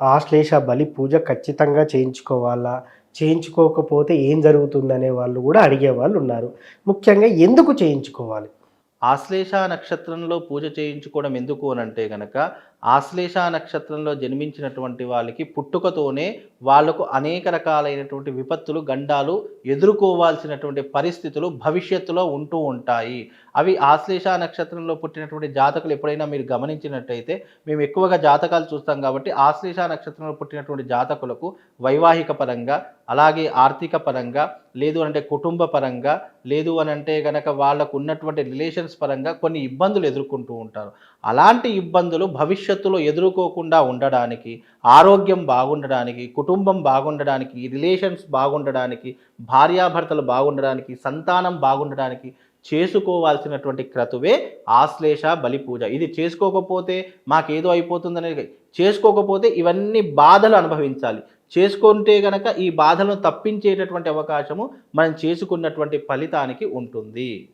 ఆశ్లేష బలి పూజ ఖచ్చితంగా చేయించుకోవాలా? చేయించుకోకపోతే ఏం జరుగుతుందనే వాళ్ళు కూడా అడిగే వాళ్ళు ఉన్నారు. ముఖ్యంగా ఎందుకు చేయించుకోవాలి? ఆశ్లేష నక్షత్రంలో పూజ చేయించుకోవడం ఎందుకు అని అంటే గనక ఆశ్లేష నక్షత్రంలో జన్మించినటువంటి వాళ్ళకి పుట్టుకతోనే వాళ్ళకు అనేక రకాలైనటువంటి విపత్తులు గండాలు ఎదుర్కోవాల్సినటువంటి పరిస్థితులు భవిష్యత్తులో ఉంటూ ఉంటాయి. అవి ఆశ్లేష నక్షత్రంలో పుట్టినటువంటి జాతకులు ఎప్పుడైనా మీరు గమనించినట్టయితే మేము ఎక్కువగా జాతకాలు చూస్తాం కాబట్టి ఆశ్లేష నక్షత్రంలో పుట్టినటువంటి జాతకులకు వైవాహిక పరంగా అలాగే ఆర్థిక పరంగా లేదు అంటే కుటుంబ పరంగా లేదు అని అంటే కనుక వాళ్ళకు ఉన్నటువంటి రిలేషన్స్ పరంగా కొన్ని ఇబ్బందులు ఎదుర్కొంటూ ఉంటారు. అలాంటి ఇబ్బందులు భవిష్యత్తులో ఎదుర్కోకుండా ఉండడానికి ఆరోగ్యం బాగుండడానికి కుటుంబం బాగుండడానికి రిలేషన్స్ బాగుండడానికి భార్యాభర్తలు బాగుండడానికి సంతానం బాగుండడానికి చేసుకోవాల్సినటువంటి క్రతువే ఆశ్లేష బలి పూజ ఇది చేసుకోకపోతే మాకేదో అయిపోతుందనేది చేసుకోకపోతే ఇవన్నీ బాధలు అనుభవించాలి. చేసుకుంటే గనక ఈ బాధలను తప్పించేటటువంటి అవకాశము మనం చేసుకున్నటువంటి ఫలితానికి ఉంటుంది.